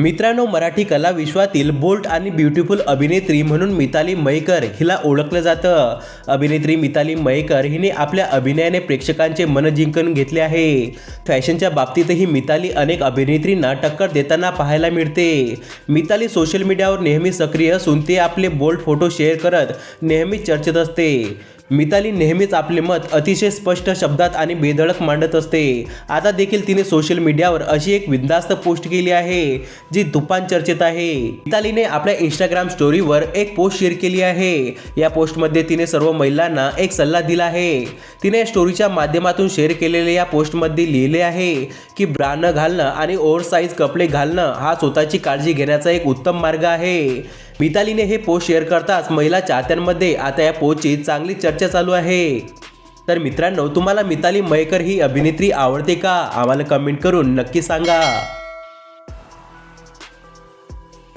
मित्रांनो मराठी कला विश्वातील बोल्ट आणि ब्युटिफुल अभिनेत्री म्हणून मिताली मयकर हिला ओळखलं जातं. अभिनेत्री मिताली मयकर हिने आपल्या अभिनयाने प्रेक्षकांचे मन जिंकून घेतले आहे. फॅशनच्या बाबतीतही मिताली अनेक अभिनेत्रींना टक्कर देताना पाहायला मिळते. मिताली सोशल मीडियावर नेहमी सक्रिय असून ते आपले बोल्ड फोटो शेअर करत नेहमी चर्चेत असते. मिताली नेहमीच आपले मत अतिशय स्पष्ट शब्दात आणि बेधडक मांडत असते. आता देखील तिने सोशल मीडियावर अशी एक विंदास्त पोस्ट केली आहे जी तुफान चर्चेत आहे. मितालीने आपल्या इंस्टाग्राम स्टोरीवर एक पोस्ट शेअर केली आहे. या पोस्टमध्ये तिने सर्व महिलांना एक सल्ला दिला आहे. तिने या स्टोरीच्या माध्यमातून शेअर केलेल्या या पोस्टमध्ये लिहिले आहे की ब्रानं घालणं आणि ओव्हर साईज कपडे घालणं हा स्वतःची काळजी घेण्याचा एक उत्तम मार्ग आहे. मितालीने हे पोस्ट शेअर करताच महिला चाहत्यांमध्ये आता या पोस्टची चांगली चर्चा चालू आहे. तर मित्रांनो तुम्हाला मिताली मयेकर ही अभिनेत्री आवडते का? आम्हाला कमेंट करून नक्की सांगा.